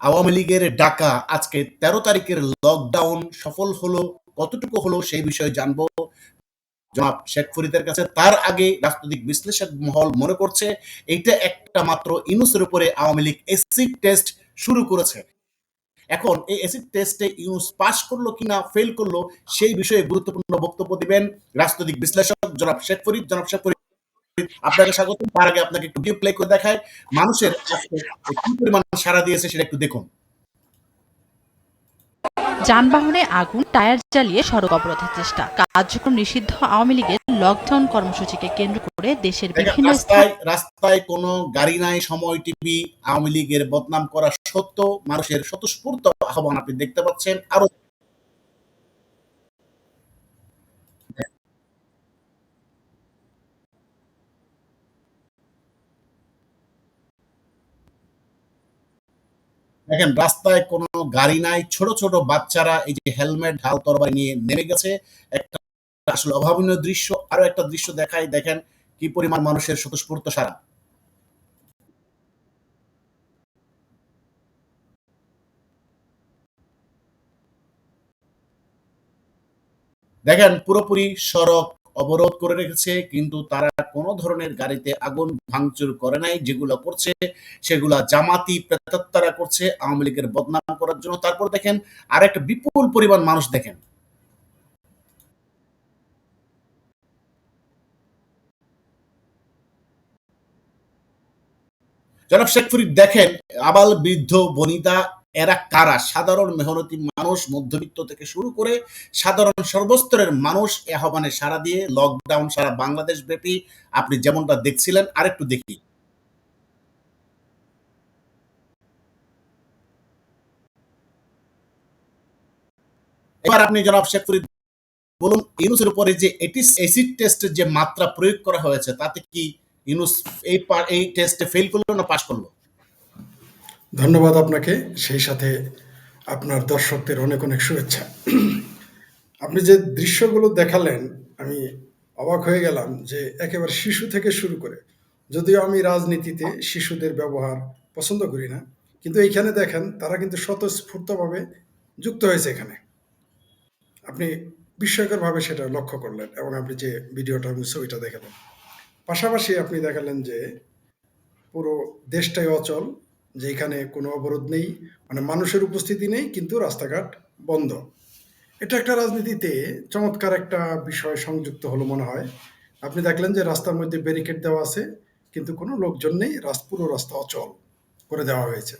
আওয়ামী লীগের ডাকা আজকে তেরো তারিখের লকডাউন সফল হলো, কতটুকু হলো সেই বিষয়ে জানব। জনাব শেখ ফরিদের কাছে তার আগে রাজনৈতিক বিশ্লেষক মহল মনে করছে এইটা একটা মাত্র ইউনুসের উপরে আওয়ামী লীগ এসিড টেস্ট শুরু করেছে। এখন এই এসিড টেস্টে ইউনুস পাস করল কিনা ফেল করল, সেই বিষয়ে গুরুত্বপূর্ণ বক্তব্য দিবেন রাজনৈতিক বিশ্লেষক জনাব শেখ ফরিদ। জনাব শেখ ফরিদ আপনাকে স্বাগত তার আগে আপনাকে একটু ভিডিও প্লে করে দেখায় মানুষের কি পরিমাণ সারা দিয়েছে সেটা একটু দেখুন। যানবাহনে আগুন টায়ার জ্বালিয়ে সড়ক অবরোধের চেষ্টা। কার্যক্রম নিষিদ্ধ। আওয়ামী লীগের লকডাউন কর্মসূচিকে কেন্দ্র করে দেশের বিভিন্ন রাস্তায় রাস্তায় কোনো গাড়ি নাই সময় টিভি আওয়ামী লীগের বদনাম করা সত্য মানুষের স্বতঃস্ফূর্ত আহ্বান আপনি দেখতে পাচ্ছেন। আরও দেখেন, রাস্তায় কোনো গাড়ি নাই, ছোট ছোট বাচ্চারা এই যে হেলমেট, ঢাল তরবারি নিয়ে নেমে গেছে। একটা আসলে অভাবনীয় দৃশ্য আরও একটা দৃশ্য দেখাই, দেখেন কি পরিমাণ মানুষের স্বতঃস্ফূর্ত সারা দেখেন, পুরোপুরি সড়ক অবরোধ করে রেখেছে, কিন্তু তারা কোনো ধরনের গাড়িতে আগুন ভাঙচুর করে নাই। যেগুলো করছে, সেগুলা জামাতি প্রেতাত্মারা করছে, আওয়ামী লীগের বদনাম করার জন্য। তারপর দেখেন আর একটা বিপুল পরিমাণ মানুষ দেখেন। জনাব শেখ ফরিদ দেখেন, আবাল বৃদ্ধ বনিতা এরা কারা? সাধারণ মেহনতি মানুষ, মধ্যবিত্ত থেকে শুরু করে সাধারণ সর্বস্তরের মানুষ। এ আহ্বানে সারা দিয়ে লকডাউন সারা বাংলাদেশ ব্যাপী আপনি যেমনটা দেখছিলেন, আরেকটু দেখি। এবার আপনি জনাব শেখ ফরিদ বলুন, ইউনুসের উপরে যে এটি এসিড টেস্টের যে মাত্রা প্রয়োগ করা হয়েছে, তাতে কি ইউনুস এই এই টেস্টে ফেল করল না পাশ করল? ধন্যবাদ আপনাকে, সেই সাথে আপনার দর্শকদের অনেক অনেক শুভেচ্ছা। আপনি যে দৃশ্যগুলো দেখালেন, আমি অবাক হয়ে গেলাম যে একেবারে শিশু থেকে শুরু করে, যদিও আমি রাজনীতিতে শিশুদের ব্যবহার পছন্দ করি না, কিন্তু এইখানে দেখেন তারা কিন্তু স্বতঃস্ফূর্তভাবে যুক্ত হয়েছে এখানে। আপনি বিস্ময়করভাবে সেটা লক্ষ্য করলেন এবং আপনি যে ভিডিওটা এবং ছবিটা দেখালেন। পাশাপাশি আপনি দেখালেন যে পুরো দেশটাই অচল যে এখানে কোনো অবরোধ নেই মানে মানুষের উপস্থিতি নেই, কিন্তু রাস্তাঘাট বন্ধ। এটা একটা রাজনীতিতে চমৎকার একটা বিষয় সংযুক্ত হলো মনে হয়। আপনি দেখলেন যে রাস্তার মধ্যে ব্যারিকেড দেওয়া আছে, কিন্তু কোনো লোকজন নেই পুরো রাস্তা অচল করে দেওয়া হয়েছে।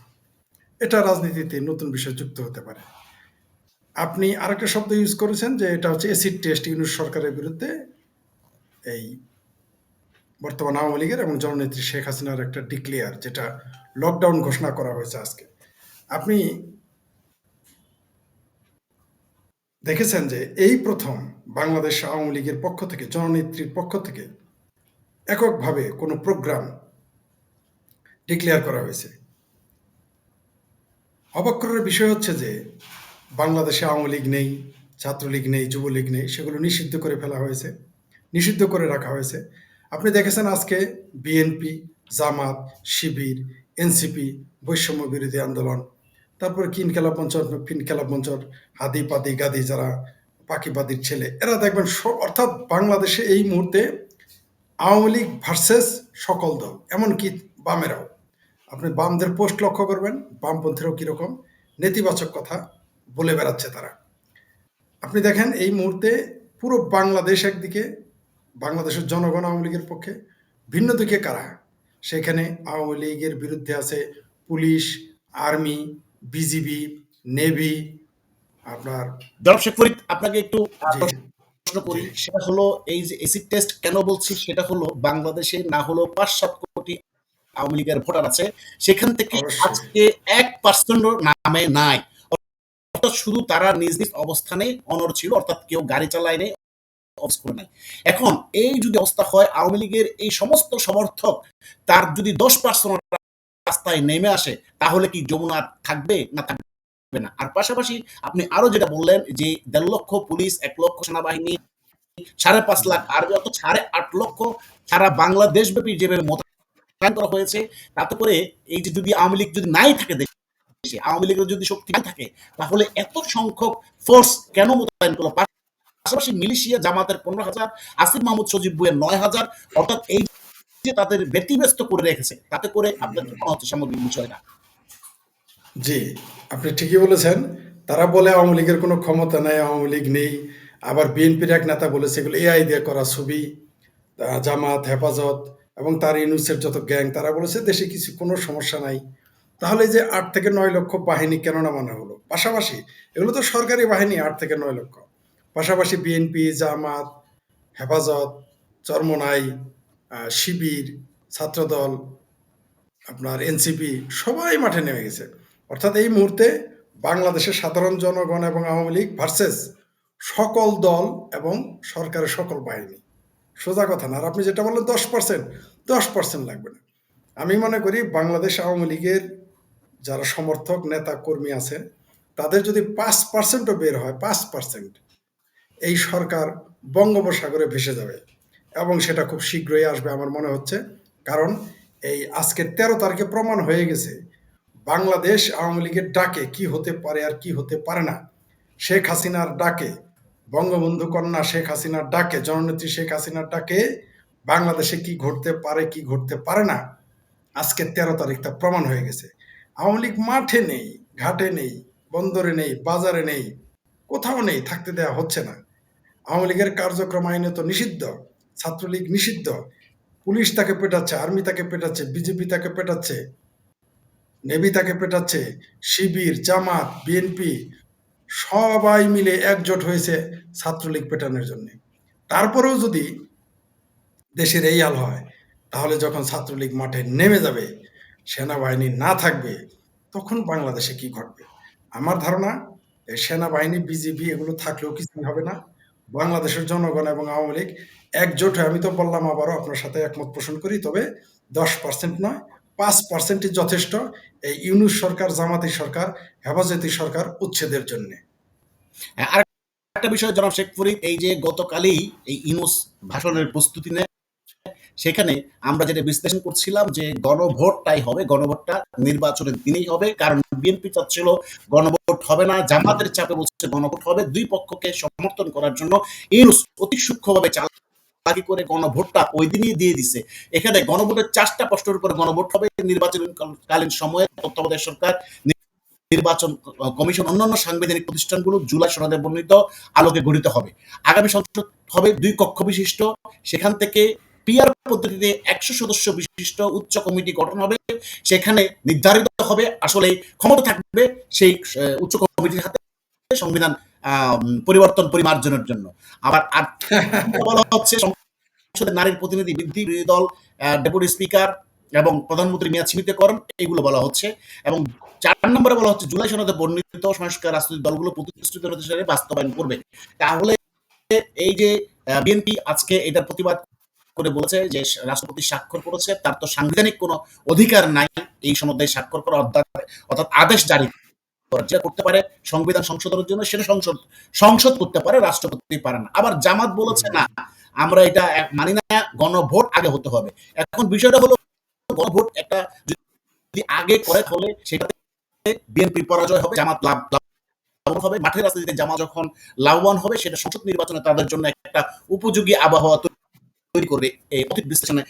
এটা রাজনীতিতে নতুন বিষয় যুক্ত হতে পারে। আপনি আরেকটা শব্দ ইউজ করেছেন যে এটা হচ্ছে এসিড টেস্ট ইউনুস সরকারের বিরুদ্ধে এই বর্তমান আওয়ামী লীগের এবং জননেত্রী শেখ হাসিনার একটা ডিক্লেয়ার যেটা লকডাউন ঘোষণা করা হয়েছে আজকে। আপনি দেখেছেন যে এই প্রথম বাংলাদেশ আওয়ামী লীগের পক্ষ থেকে, জননেত্রীর পক্ষ থেকে এককভাবে কোনো প্রোগ্রাম ডিক্লেয়ার করা হয়েছে। অবাক বিষয় হচ্ছে যে বাংলাদেশে আওয়ামী লীগ নেই, ছাত্রলীগ নেই, যুবলীগ নেই, সেগুলো নিষিদ্ধ করে ফেলা হয়েছে, নিষিদ্ধ করে রাখা হয়েছে। আপনি দেখেছেন আজকে বিএনপি, জামাত, শিবির, এনসিপি, বৈষম্য বিরোধী আন্দোলন। তারপরে কিন খেলা মঞ্চর ফিন খেলা মঞ্চর হাদি পাদি গাদি যারা পাখিবাদির ছেলে, এরা দেখবেন অর্থাৎ বাংলাদেশে এই মুহূর্তে আওয়ামী লীগ ভার্সেস সকল দল, এমনকি বামেরাও। আপনি বামদের পোস্ট লক্ষ্য করবেন, বামপন্থীরাও কীরকম, নেতিবাচক কথা বলে বেড়াচ্ছে তারা। আপনি দেখেন এই মুহূর্তে পুরো বাংলাদেশ একদিকে বাংলাদেশের জনগণ আওয়ামী লীগের পক্ষে ভিন্ন দিকে কারা? সেখানে আওয়ামী লীগের বিরুদ্ধে আছে পুলিশ আর্মি বিজিবি নেভি আপনার শেখ ফরিদ আপনাকে একটু প্রশ্ন করি। সেটা হলো এই যে এসিড টেস্ট কেন বলছি? সেটা হলো বাংলাদেশে না হলো পাঁচ সাত কোটি আওয়ামী লীগের ভোটার আছে। সেখান থেকে আজকে এক পার্সেন্ট নামে নাই। অর্থাৎ শুধু তারা নিজ নিজ অবস্থানে অনর ছিল অর্থাৎ কেউ গাড়ি চালায় নেই অফিস করে এখন এই যদি অবস্থা হয় আওয়ামী লীগের এই সমস্ত সমর্থক তার যদি দশ পার্সেন্ট রাস্তায় নেমে আসে তাহলে কি যমুনা থাকবে না থাকবে না? আর পাশাপাশি আপনি আরও যেটা বললেন যে দেড় লক্ষ পুলিশ এক লক্ষ সেনাবাহিনী সাড়ে পাঁচ লাখ অর্থাৎ সাড়ে আট লক্ষ সারা বাংলাদেশ ব্যাপী যেভাবে মোতায়েন করা হয়েছে তাতে করে এই যে যদি আওয়ামী লীগ যদি নাই থাকে দেশে, আওয়ামী লীগের যদি শক্তি থাকে তাহলে এত সংখ্যক ফোর্স কেন মোতায়েন করল? পাশাপাশি মিলিশিয়া জামাতের পনেরো হাজার, আসিফ মাহমুদ সজিব বুয়ের নয় হাজার। অর্থাৎ এই যে তাদের ব্যতিব্যস্ত করে রেখেছে, তাতে করে আপনার কি মনে হচ্ছে সামগ্রিক বিষয়টা জি, আপনি ঠিকই বলেছেন। তারা বলে আওয়ামী লীগের কোনো ক্ষমতা নাই, আওয়ামী লীগ নেই। আবার বিএনপির এক নেতা বলেছে এগুলো এআই দিয়ে করা ছবি জামাত, হেফাজত এবং তার ইউনুসের যত গ্যাং, তারা বলেছে দেশে কিছু কোনো সমস্যা নাই। তাহলে যে আট থেকে নয় লক্ষ বাহিনী কেন নামানো হলো? পাশাপাশি এগুলো তো সরকারি বাহিনী, আট থেকে নয় লক্ষ। পাশাপাশি বিএনপি জামাত, হেফাজত, চরমনাই শিবির, ছাত্রদল, আপনার এনসিপি সবাই মাঠে নেমে গেছে। অর্থাৎ এই মুহূর্তে বাংলাদেশের সাধারণ জনগণ এবং আওয়ামী লীগ ভার্সেস সকল দল এবং সরকারের সকল বাহিনী। সোজা কথা না, আর আপনি যেটা বললেন দশ পার্সেন্ট দশ পার্সেন্ট লাগবে না। আমি মনে করি বাংলাদেশ আওয়ামী লীগের যারা সমর্থক, নেতা, কর্মী আছে, তাদের যদি পাঁচ পার্সেন্টও বের হয়, পাঁচ পার্সেন্ট এই সরকার বঙ্গোপসাগরে ভেসে যাবে এবং সেটা খুব শীঘ্রই আসবে আমার মনে হচ্ছে। কারণ এই আজকের তেরো তারিখে প্রমাণ হয়ে গেছে বাংলাদেশ আওয়ামী লীগের ডাকে কি হতে পারে আর কি হতে পারে না। শেখ হাসিনার ডাকে, বঙ্গবন্ধু কন্যা শেখ হাসিনার ডাকে, জননেত্রী শেখ হাসিনার ডাকে বাংলাদেশে কি ঘটতে পারে, কি ঘটতে পারে না আজকে তেরো তারিখ তা প্রমাণ হয়ে গেছে। আওয়ামী লীগ মাঠে নেই, ঘাটে নেই, বন্দরে নেই, বাজারে নেই, কোথাও নেই, থাকতে দেওয়া হচ্ছে না। আওয়ামী লীগের কার্যক্রম আইনে তো নিষিদ্ধ, ছাত্রলীগ নিষিদ্ধ। পুলিশ তাকে পেটাচ্ছে, আর্মি তাকে পেটাচ্ছে, বিজেপি তাকে পেটাচ্ছে, নেভি তাকে পেটাচ্ছে, শিবির, জামাত, বিএনপি, সবাই মিলে একজোট হয়েছে ছাত্রলীগ পেটানোর জন্য। তারপরেও যদি দেশের এই হাল হয়, তাহলে যখন ছাত্রলীগ মাঠে নেমে যাবে, সেনাবাহিনী না থাকবে, তখন বাংলাদেশে কি ঘটবে? আমার ধারণা, সেনাবাহিনী বিজেপি এগুলো থাকলেও কিছুই হবে না। বাংলাদেশের জনগণ এবং আওয়ামী লীগ একজোট হয়ে, আমি তো বললাম আবারও আপনার সাথে একমত পোষণ করি, তবে দশ পার্সেন্ট নয়, পাঁচ পার্সেন্টই যথেষ্ট এই ইউনুস সরকার, জামাতি সরকার, হেফাজতি সরকার উচ্ছেদের জন্য। আর একটা বিষয় জনাব শেখ ফরিদ, এই যে গতকালই এই ইউনুস ভাষণের প্রস্তুতি নেয় সেখানে আমরা যেটা বিশ্লেষণ করছিলাম যে গণভোটটাই হবে, গণভোটটা নির্বাচনের দিনেই হবে, কারণ বিএনপি চাচ্ছিল গণভোট হবে না, জামাতের চাপে বলছে গণভোট হবে, দুই পক্ষকে সমর্থন করার জন্য ইউনুস অতি সূক্ষ্মভাবে চালাকি করে গণভোটটা ওই দিনই দিয়ে দিছে। এখানে গণভোটের চারটা প্রশ্নের উপর গণভোট হবে, নির্বাচনকালীন সময়ে তত্ত্বাবধায়ক সরকার, নির্বাচন কমিশন, অন্যান্য সাংবিধানিক প্রতিষ্ঠানগুলো জুলাই সনদে বর্ণিত আলোকে গঠিত হবে। আগামী সংসদ হবে দুই কক্ষ বিশিষ্ট, সেখান থেকে পিআর পদ্ধতিতে একশো সদস্য বিশিষ্ট উচ্চ কমিটি গঠন হবে সেখানে নির্ধারিত হবে আসলে ক্ষমতা থাকবে সেই উচ্চ কমিটির হাতে সংবিধান পরিবর্তন পরিমার্জনের জন্য। আবার বলা হচ্ছে সংসদের নারীর প্রতিনিধি বৃদ্ধি বিরোধী দল ডেপুটি স্পিকার এবং প্রধানমন্ত্রী মেয়াদ সীমিতকরণ এইগুলো বলা হচ্ছে। এবং চার নম্বরে বলা হচ্ছে জুলাই সনদে বর্ণিত সংস্কার রাজনৈতিক দলগুলো প্রতিশ্রুতি অনুসারে বাস্তবায়ন করবে। তাহলে এই যে বিএনপি আজকে এটার প্রতিবাদ করে বলেছে যে রাষ্ট্রপতি স্বাক্ষর করেছে, তার তো সাংবিধানিক কোনো অধিকার নাই। এই সনদে স্বাক্ষর করা অর্থাৎ আদেশ জারি যেটা করতে পারে সংবিধান সংশোধনের জন্য, সেটা সংসদ সংসদ করতে পারে, রাষ্ট্রপতি পারে না। আবার জামাত বলেছে না, আমরা এটা মানি না, গণভোট আগে হতে হবে। এখন বিষয়টা হলো, গণভোট একটা যদি আগে করে তাহলে সেটাতে বিএনপির পরাজয় হবে, জামাত লাভ হবে। মাঠের রাজনীতিতে জামা যখন লাভবান হবে, সেটা সংসদ নির্বাচনে তাদের জন্য একটা উপযোগী আবহাওয়া তৈরি করবে এই অতীত বিশ্লেষণে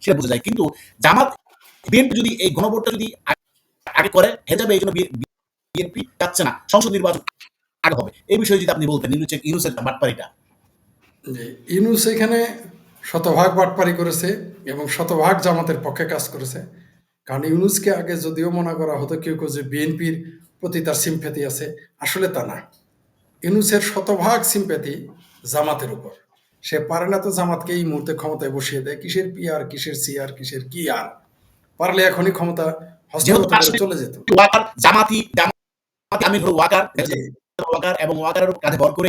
সেটা বোঝা যায়। কিন্তু জামাত, বিএনপি যদি এই গণভোটটা যদি আগে- করে যাবে এই জন্য বিএনপি চাচ্ছে না। সংসদ নির্বাচন আগে হবে। এই বিষয়ে যদি আপনি বলতেন, ইউনুসের ইউনুসের বাটপারিটা যে ইউনুস এখানে শতভাগ বাটপারি করেছে এবং শতভাগ জামাতের পক্ষে কাজ করেছে। কারণ ইউনুসকে আগে যদিও মনে করা হতো কেউ কেউ যে বিএনপির প্রতি তার সিম্প্যাথি আছে, আসলে তা না। ইউনুসের শতভাগ সিম্প্যাথি জামাতের উপর। সে পারে না তো জামাতকে এই মুহূর্তে ক্ষমতায় বসিয়ে দেয়। কিসের পিআর কিসের সিআর কিসের কি আর? পারলে এখনই ক্ষমতা চলে যেত। ওয়াকার জামাতি হলো ওয়াকার ওয়াকার এবং ওয়াকারের কাঁধে ভর করে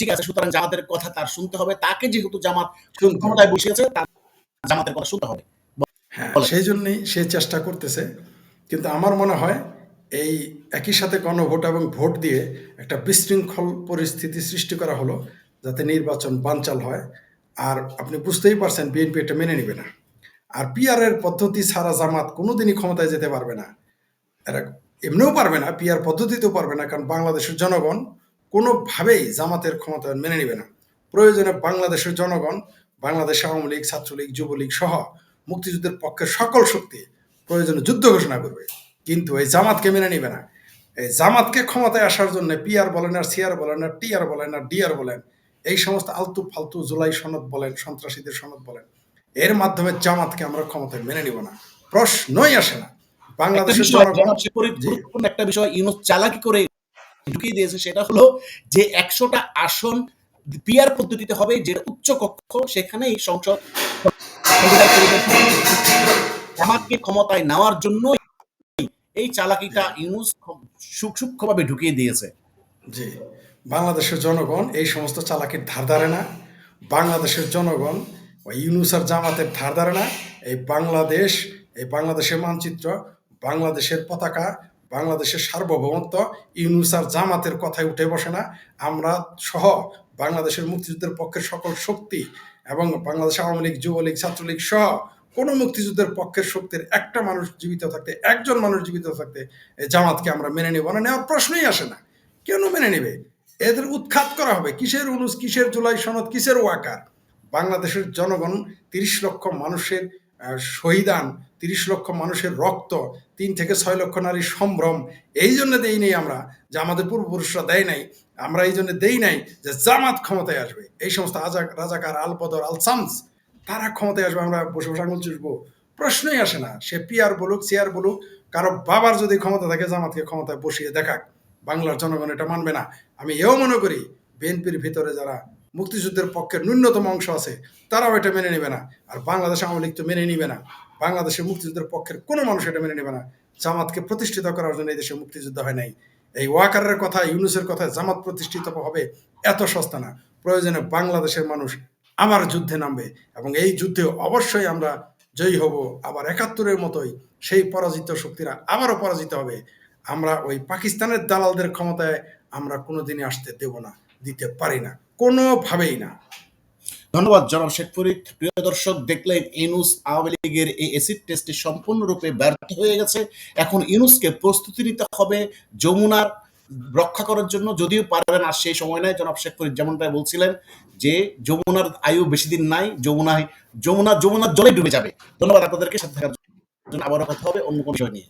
ঠিক আছে সুতরাং জামাতের কথা তার শুনতে হবে। তাকে যেহেতু জামাত ক্ষমতায় বসিয়েছে তার জামাতের কথা শুনতে হবে। হ্যাঁ সেই জন্যই সে চেষ্টা করতেছে। কিন্তু আমার মনে হয় এই একই সাথে গণভোট এবং ভোট দিয়ে একটা বিশৃঙ্খল পরিস্থিতি সৃষ্টি করা হলো। যাতে নির্বাচন বানচাল হয়। আর আপনি বুঝতেই পারছেন, বিএনপি এটা মেনে নেবে না। আর পিআর এর পদ্ধতি ছাড়া জামাত কোনোদিনই ক্ষমতায় যেতে পারবে না। এরা এমনিও পারবে না পিয়ার পদ্ধতিতেও পারবে না, কারণ বাংলাদেশের জনগণ কোনোভাবেই জামাতের ক্ষমতা মেনে নেবে না। প্রয়োজনে বাংলাদেশের জনগণ, বাংলাদেশ আওয়ামী লীগ, ছাত্রলীগ, যুবলীগ সহ মুক্তিযুদ্ধের পক্ষে সকল শক্তি প্রয়োজনে যুদ্ধ ঘোষণা করবে। কিন্তু এই জামাতকে মেনে নেবে না। এই জামাতকে ক্ষমতায় আসার জন্য পিআর বলেন আর সিআর বলেন আর টিআর বলেন আর ডিআর বলেন এই সমস্ত আলতু ফালতু জুলাই সনদ বলেন সন্ত্রাসীদের সনদ বলেন এর মাধ্যমে জামাতকে আমরা ক্ষমতায় মেনে নিব না। প্রশ্নই আসে না। বাংলাদেশের। গুরুত্বপূর্ণ একটা বিষয় ইউনুস চালাকি করে ঢুকিয়ে দিয়েছে সেটা হলো যে একশোটা আসন পিয়ার পদ্ধতিতে হবে যেটা উচ্চ কক্ষ সেখানেই সংসদ জামাতকে ক্ষমতায় নেওয়ার জন্য এই চালাকিটা ইউনুস সূক্ষ্মভাবে ঢুকিয়ে দিয়েছে। জি। বাংলাদেশের জনগণ এই সমস্ত চালাকির ধার ধারে না। বাংলাদেশের জনগণ ইউনুসার জামাতের ধার ধারে না। এই বাংলাদেশ, এই বাংলাদেশের মানচিত্র, বাংলাদেশের পতাকা, বাংলাদেশের সার্বভৌমত্ব ইউনুসার জামাতের কথায় উঠে বসে না। আমরা সহ বাংলাদেশের মুক্তিযুদ্ধের পক্ষের সকল শক্তি এবং বাংলাদেশ আওয়ামী লীগ, যুবলীগ, ছাত্রলীগ সহ কোনো মুক্তিযুদ্ধের পক্ষের শক্তির একটা মানুষ জীবিত থাকতে, একজন মানুষ জীবিত থাকতে এই জামাতকে আমরা মেনে নেব না। নেওয়ার প্রশ্নই আসে না। কেন মেনে নেবে? এদের উৎখাত করা হবে। কিসের অনুষ কিসের জুলাই সনদ, কিসের ওয়াকার? বাংলাদেশের জনগণ তিরিশ লক্ষ মানুষের শহীদান, তিরিশ লক্ষ মানুষের রক্ত, তিন থেকে ছয় লক্ষ নারীর সম্ভ্রম, এই জন্য দেই নাই আমরা যে আমাদের পূর্বপুরুষরা দেয় নাই। আমরা এই জন্য দেই নাই যে জামাত ক্ষমতায় আসবে। এই সমস্ত রাজাকার আলপদর আলসামস, তারা ক্ষমতায় আসবে, আমরা বসে বসে আঙুল চুষবো। প্রশ্নই আসে না। সে পিয়ার বলুক সিয়ার বলুক, কারও বাবার যদি ক্ষমতা থাকে, জামাতকে ক্ষমতায় বসিয়ে দেখাক। বাংলার জনগণ এটা মানবে না। আমি এও মনে করি, বিএনপির ভিতরে যারা মুক্তিযুদ্ধের পক্ষের ন্যূনতম অংশ আছে, তারাও এটা মেনে নেবে না। আর বাংলাদেশ আওয়ামী লীগ তো মেনে নিবে না। বাংলাদেশের মুক্তিযুদ্ধের পক্ষের কোনো মানুষ এটা মেনে নেবে না। জামাতকে প্রতিষ্ঠিত করার জন্য এই দেশে মুক্তিযুদ্ধ হয় নাই। এই ওয়াকারের কথা, ইউনুসের কথা জামাত প্রতিষ্ঠিত হবে এত সস্তা না। প্রয়োজনে বাংলাদেশের মানুষ আবার যুদ্ধে নামবে এবং এই যুদ্ধে অবশ্যই আমরা জয়ী হব। আবার একাত্তরের মতোই সেই পরাজিত শক্তিরা আবারও পরাজিত হবে। আমরা ওই পাকিস্তানের দালালদের ক্ষমতায় আমরা কোনোদিনই আসতে দেব না, দিতে পারি না, কোনোভাবেই না। ধন্যবাদ জনাব শেখ ফরিদ। প্রিয় দর্শক, দেখলেন ইউনুস আওয়ামী লীগের এই এসিড টেস্টে সম্পূর্ণরূপে ব্যর্থ হয়ে গেছে। এখন ইউনুসকে প্রস্তুতি নিতে হবে যমুনার রক্ষা করার জন্য। যদিও পারবেন আর সেই সময় নাই, জনাব শেখ ফরিদ যেমনটা বলছিলেন যে যমুনার আয়ু বেশি দিন নাই, যমুনায় যমুনা, যমুনার জলে ডুবে যাবে। ধন্যবাদ আপনাদেরকে, সাথে থাকার জন্য আবারও কথা হবে অন্য কোনো বিষয় নিয়ে।